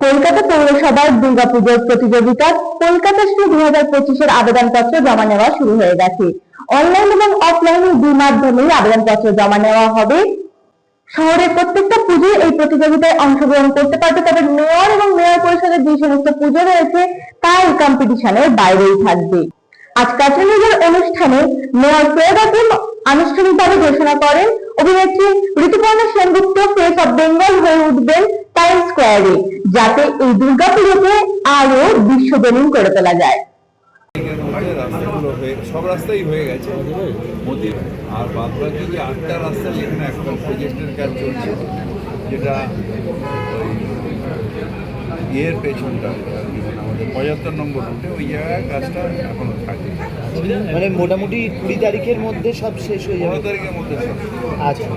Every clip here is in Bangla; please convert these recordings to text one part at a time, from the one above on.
কলকাতা পৌরসভার দুর্গাপুজোর প্রতিযোগিতা কলকাতা শ্রী দুই হাজার পঁচিশের আবেদনপত্র জমা নেওয়া শুরু হয়ে গেছে। অনলাইন এবং অফলাইন দুই মাধ্যমেই আবেদনপত্র জমা নেওয়া হবে। শহরের প্রত্যেকটা পুজোয় এই প্রতিযোগিতায় অংশগ্রহণ করতে পারবে তবে মেয়র এবং মেয়র পরিষদের যে সমস্ত পুজো রয়েছে তা এই কম্পিটিশনের বাইরেই থাকবে। আজ কাছানিজের অনুষ্ঠানে মেয়র সৈয়দ আনুষ্ঠানিকভাবে ঘোষণা করেন। অভিনেত্রী Rituparna Sengupta face of Bengal হয়ে উঠবেন। স্কোয়ারে যাতে এই দুর্গাপুজোকে আরও বিশ্বজনীন করে তোলা যায়। রাস্তাগুলো হয়ে সব রাস্তাই হয়ে গেছে। মোদির আর আটটা রাস্তা প্রজেক্টের কাজ চলছে যেটা ইয়ের পেছনটা মানে আমাদের পঁচাত্তর নম্বর রুটে ওই জায়গায় কাজটা এখনও থাকে মানে মোটামুটি কুড়ি তারিখের মধ্যে সব শেষ হয়ে যাবে? তারিখের মধ্যে সব আচ্ছা।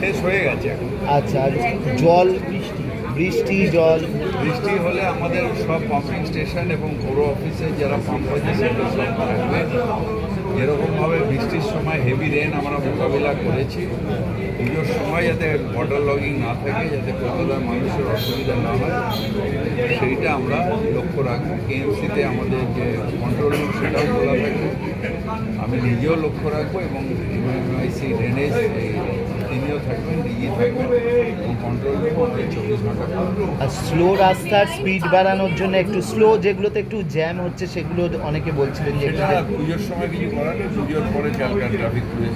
শেষ হয়ে গেছে আচ্ছা আর জল বৃষ্টি? জল। বৃষ্টি হলে আমাদের সব পাম্পিং স্টেশন এবং পৌর অফিসে যারা পাম্প হয়েছে সেগুলো সব থাকবে যেরকমভাবে বৃষ্টির সময় হেভি রেন আমরা মোকাবিলা করেছি, পুজোর সময় যাতে ওয়াটার লগিং না থাকে, যাতে কলকাতার মানুষের অসুবিধা না হয়, সেইটা আমরা লক্ষ্য রাখব। কেএমসিতে আমাদের যে কন্ট্রোল রুম সেটাও খোলা থাকবে। আমি নিজেও লক্ষ্য রাখব এবং এমআইসি ড্রেনেজ তিনিও থাকবেন ডিজি থাকবেন। আর স্লো রাস্তার স্পিড বাড়ানোর জন্য একটু স্লো যেগুলোতে একটু জ্যাম হচ্ছে সেগুলো অনেকে বলছিলেন যে পুজোর সময় কিছু করার পুজোর পরে ট্রাফিক পুলিশ